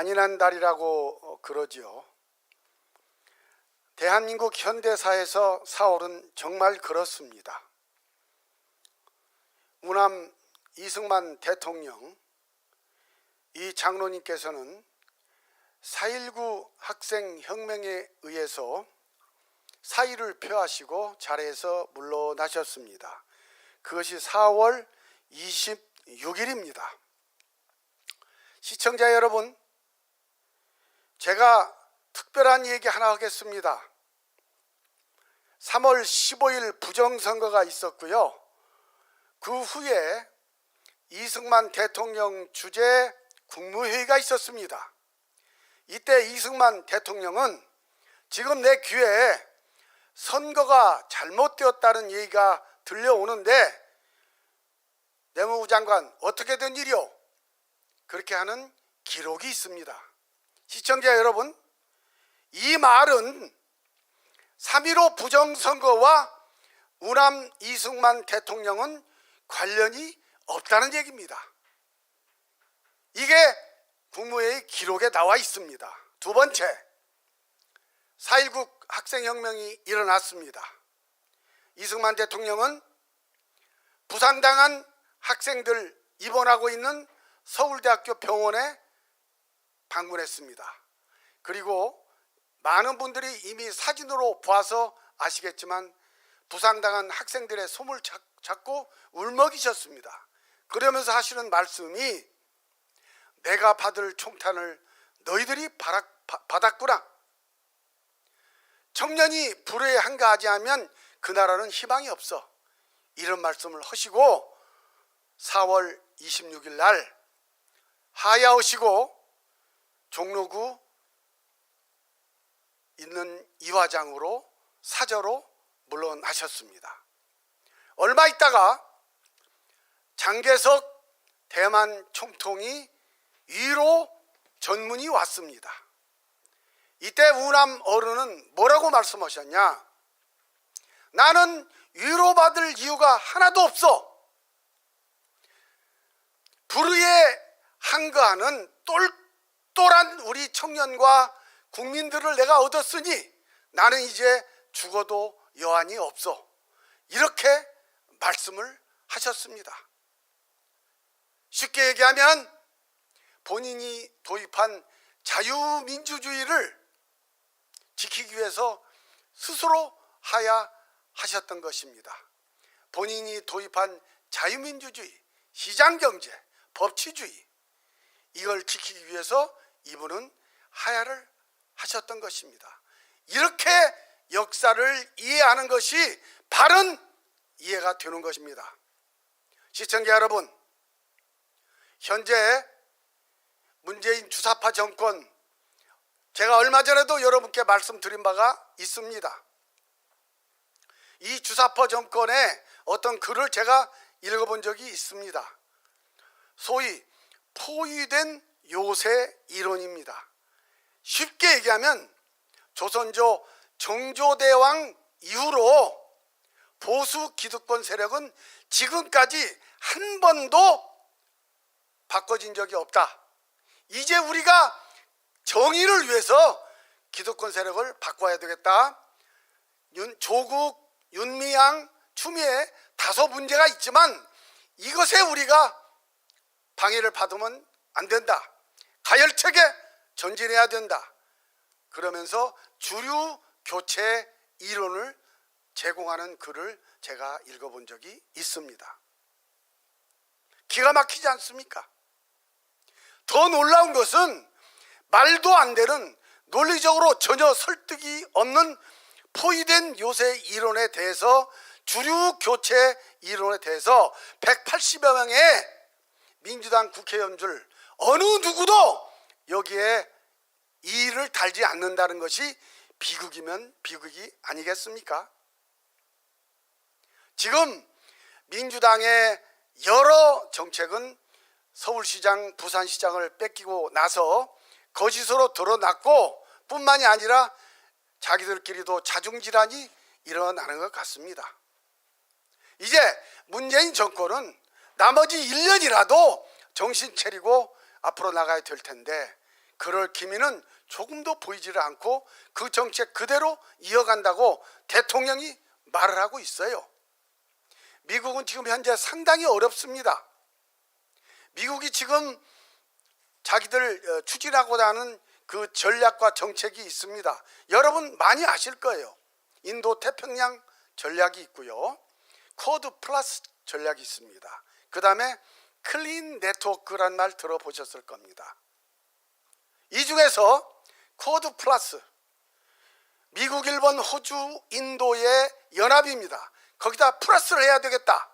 잔인한 달이라고 그러지요. 대한민국 현대사에서 4월은 정말 그렇습니다. 우남 이승만 대통령 이 장로님께서는 4.19 학생혁명에 의해서 사의를 표하시고 자리에서 물러나셨습니다. 그것이 4월 26일입니다. 시청자 여러분, 제가 특별한 얘기 하나 하겠습니다. 3월 15일 부정선거가 있었고요. 그 후에 이승만 대통령 주재 국무회의가 있었습니다. 이때 이승만 대통령은 지금 내 귀에 선거가 잘못되었다는 얘기가 들려오는데 내무부 장관 어떻게 된 일이오? 그렇게 하는 기록이 있습니다. 시청자 여러분, 이 말은 3.15 부정선거와 우남 이승만 대통령은 관련이 없다는 얘기입니다. 이게 국무회의 기록에 나와 있습니다. 두 번째, 4.19 학생혁명이 일어났습니다. 이승만 대통령은 부상당한 학생들 입원하고 있는 서울대학교 병원에 방문했습니다. 그리고 많은 분들이 이미 사진으로 봐서 아시겠지만 부상당한 학생들의 손을 잡고 울먹이셨습니다. 그러면서 하시는 말씀이 내가 받을 총탄을 너희들이 받았구나. 청년이 불에 한가하지 않으면 그 나라는 희망이 없어. 이런 말씀을 하시고 4월 26일 날 하야오시고 종로구 있는 이화장으로 사저로 물러나셨습니다. 얼마 있다가 장계석 대만 총통이 위로 전문이 왔습니다. 이때 우남 어른은 뭐라고 말씀하셨냐? 나는 위로받을 이유가 하나도 없어. 불의에 한가하는 똘 똘한 우리 청년과 국민들을 내가 얻었으니 나는 이제 죽어도 여한이 없어. 이렇게 말씀을 하셨습니다. 쉽게 얘기하면 본인이 도입한 자유민주주의를 지키기 위해서 스스로 하야 하셨던 것입니다. 본인이 도입한 자유민주주의, 시장경제, 법치주의 이걸 지키기 위해서 이분은 하야를 하셨던 것입니다. 이렇게 역사를 이해하는 것이 바른 이해가 되는 것입니다. 시청자 여러분, 현재 문재인 주사파 정권 제가 얼마 전에도 여러분께 말씀드린 바가 있습니다. 이 주사파 정권의 어떤 글을 제가 읽어본 적이 있습니다. 소위 포위된 요새 이론입니다. 쉽게 얘기하면 조선조 정조대왕 이후로 보수 기득권 세력은 지금까지 한 번도 바꿔진 적이 없다. 이제 우리가 정의를 위해서 기득권 세력을 바꿔야 되겠다. 윤, 조국, 윤미향, 추미애 다소 문제가 있지만 이것에 우리가 방해를 받으면 안 된다. 가열차게 전진해야 된다. 그러면서 주류 교체 이론을 제공하는 글을 제가 읽어본 적이 있습니다. 기가 막히지 않습니까? 더 놀라운 것은 말도 안 되는 논리적으로 전혀 설득이 없는 포위된 요새 이론에 대해서 주류 교체 이론에 대해서 180여 명의 민주당 국회의원들 어느 누구도 여기에 이의를 달지 않는다는 것이 비극이면 비극이 아니겠습니까? 지금 민주당의 여러 정책은 서울시장, 부산시장을 뺏기고 나서 거짓으로 드러났고 뿐만이 아니라 자기들끼리도 자중질환이 일어나는 것 같습니다. 이제 문재인 정권은 나머지 1년이라도 정신 차리고 앞으로 나가야 될 텐데 그럴 기미는 조금도 보이지를 않고 그 정책 그대로 이어간다고 대통령이 말을 하고 있어요. 미국은 지금 현재 상당히 어렵습니다. 미국이 지금 자기들 어, 추진하고자 하는 그 전략과 정책이 있습니다. 여러분 많이 아실 거예요. 인도 태평양 전략이 있고요. 코드 플러스 전략이 있습니다. 그 다음에 클린 네트워크란 말 들어보셨을 겁니다. 이 중에서 코드 플러스 미국, 일본, 호주, 인도의 연합입니다. 거기다 플러스를 해야 되겠다.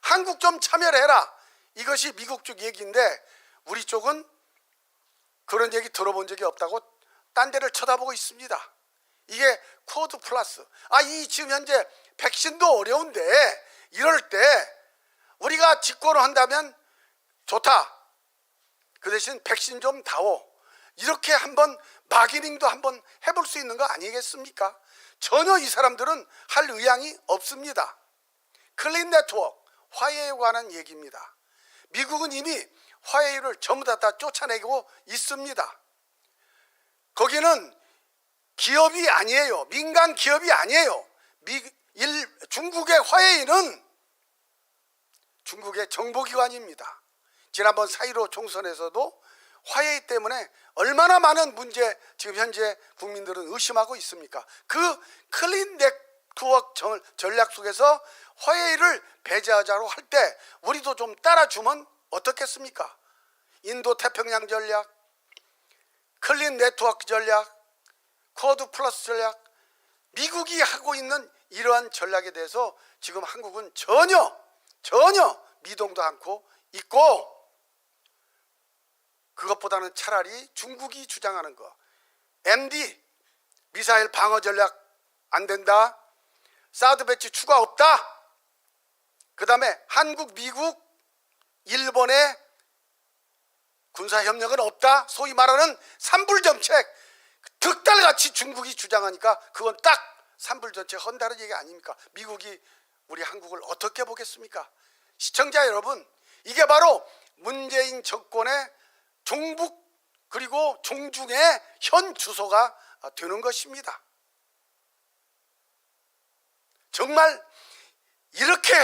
한국 좀 참여를 해라. 이것이 미국 쪽 얘기인데 우리 쪽은 그런 얘기 들어본 적이 없다고 딴 데를 쳐다보고 있습니다. 이게 코드 플러스. 아, 이 지금 현재 백신도 어려운데 이럴 때 우리가 집권을 한다면 좋다. 그 대신 백신 좀 다오. 이렇게 한번 마케팅도 한번 해볼 수 있는 거 아니겠습니까? 전혀 이 사람들은 할 의향이 없습니다. 클린 네트워크, 화해에 관한 얘기입니다. 미국은 이미 화해를 전부 다, 다 쫓아내고 있습니다. 거기는 기업이 아니에요. 민간 기업이 아니에요. 미, 일, 중국의 화해인은 중국의 정보기관입니다. 지난번 4.15 총선에서도 화해이 때문에 얼마나 많은 문제 지금 현재 국민들은 의심하고 있습니까? 그 클린 네트워크 정- 전략 속에서 화해를 배제하자로 할 때 우리도 좀 따라주면 어떻겠습니까? 인도 태평양 전략, 클린 네트워크 전략, 코드 플러스 전략, 미국이 하고 있는 이러한 전략에 대해서 지금 한국은 전혀 전혀 미동도 않고 있고 그것보다는 차라리 중국이 주장하는 거 MD 미사일 방어 전략 안 된다. 사드 배치 추가 없다. 그 다음에 한국, 미국, 일본의 군사 협력은 없다. 소위 말하는 삼불 정책 득달같이 중국이 주장하니까 그건 딱 삼불 정책 헌다는 얘기 아닙니까? 미국이 우리 한국을 어떻게 보겠습니까? 시청자 여러분, 이게 바로 문재인 정권의 종북 그리고 종중의 현 주소가 되는 것입니다. 정말 이렇게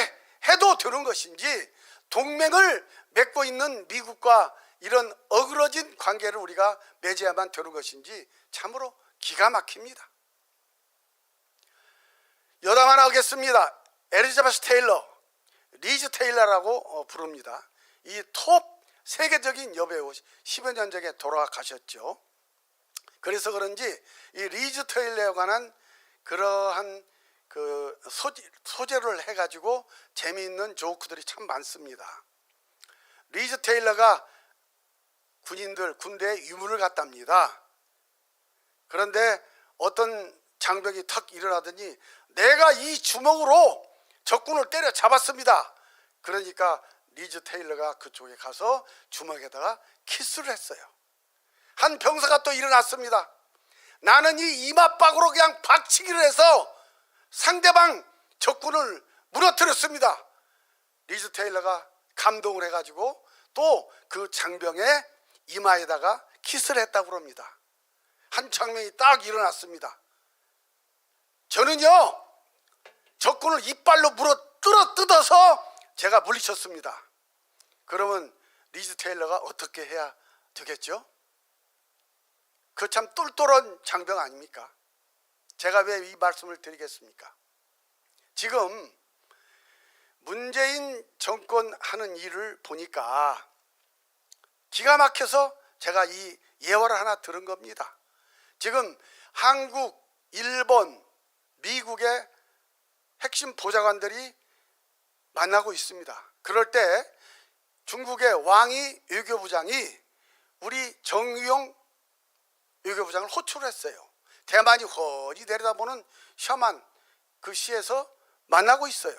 해도 되는 것인지 동맹을 맺고 있는 미국과 이런 어그러진 관계를 우리가 맺어야만 되는 것인지 참으로 기가 막힙니다. 여담 하나 하겠습니다. 에리자베스 테일러, 리즈 테일러라고 어, 부릅니다. 이 톱 세계적인 여배우 10여 년 전에 돌아가셨죠. 그래서 그런지 이 리즈 테일러에 관한 그러한 그 소재, 소재를 해가지고 재미있는 조크들이 참 많습니다. 리즈 테일러가 군인들 군대에 유물을 갖답니다. 그런데 어떤 장벽이 탁 일어나더니 내가 이 주먹으로 적군을 때려 잡았습니다. 그러니까 리즈 테일러가 그쪽에 가서 주먹에다가 키스를 했어요. 한 병사가 또 일어났습니다. 나는 이 이마박으로 그냥 박치기를 해서 상대방 적군을 무너뜨렸습니다. 리즈 테일러가 감동을 해가지고 또 그 장병의 이마에다가 키스를 했다고 그럽니다. 한 장면이 딱 일어났습니다. 저는요 적군을 이빨로 물어 뜯어 뜯어서 제가 물리쳤습니다. 그러면 리즈 테일러가 어떻게 해야 되겠죠? 그 참 똘똘한 장병 아닙니까? 제가 왜 이 말씀을 드리겠습니까? 지금 문재인 정권 하는 일을 보니까 기가 막혀서 제가 이 예화를 하나 들은 겁니다. 지금 한국, 일본, 미국의 핵심 보좌관들이 만나고 있습니다. 그럴 때 중국의 왕이 외교부장이 우리 정유용 외교부장을 호출을 했어요. 대만이 훤히 내려다보는 셔만 그 시에서 만나고 있어요.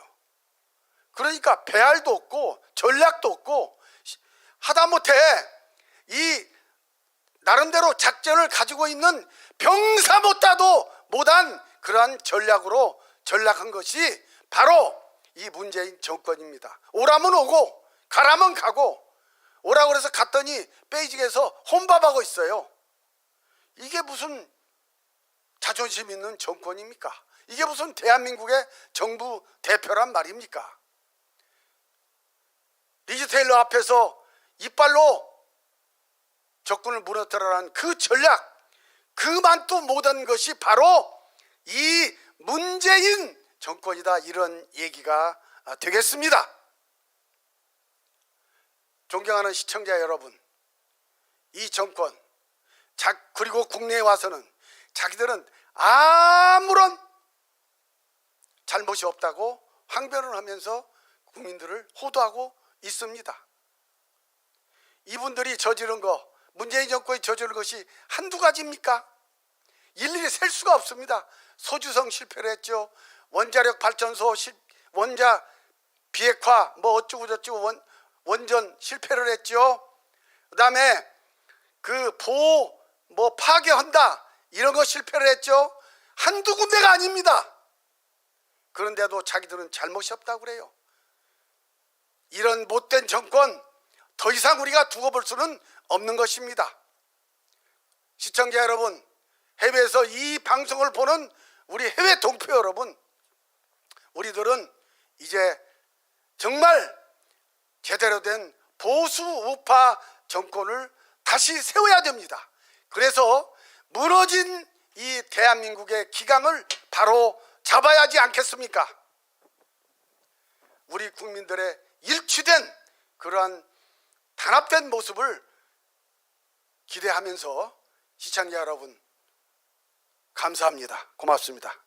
그러니까 배알도 없고 전략도 없고 하다못해 이 나름대로 작전을 가지고 있는 병사 못다도 못한 그러한 전략으로 전락한 것이 바로 이 문재인 정권입니다. 오라면 오고 가라면 가고 오라고 그래서 갔더니 베이직에서 혼밥하고 있어요. 이게 무슨 자존심 있는 정권입니까? 이게 무슨 대한민국의 정부 대표란 말입니까? 리즈 테일러 앞에서 이빨로 적군을 무너뜨려라는 그 전략, 그만도 못한 것이 바로 이 문재인 정권이다 이런 얘기가 되겠습니다. 존경하는 시청자 여러분, 이 정권, 자, 그리고 국내에 와서는 자기들은 아무런 잘못이 없다고 항변을 하면서 국민들을 호도하고 있습니다. 이분들이 저지른 거, 문재인 정권이 저지른 것이 한두 가지입니까? 일일이 셀 수가 없습니다. 소주성 실패를 했죠. 원자력 발전소 실, 원자 비핵화 뭐 어쩌고 저쩌고 원, 원전 실패를 했죠. 그다음에 그 보호 뭐 파괴한다 이런 거 실패를 했죠. 한두 군데가 아닙니다. 그런데도 자기들은 잘못이 없다고 그래요. 이런 못된 정권 더 이상 우리가 두고 볼 수는 없는 것입니다. 시청자 여러분, 해외에서 이 방송을 보는 우리 해외 동포 여러분, 우리들은 이제 정말 제대로 된 보수 우파 정권을 다시 세워야 됩니다. 그래서 무너진 이 대한민국의 기강을 바로 잡아야 하지 않겠습니까? 우리 국민들의 일치된 그러한 단합된 모습을 기대하면서 시청자 여러분 감사합니다. 고맙습니다.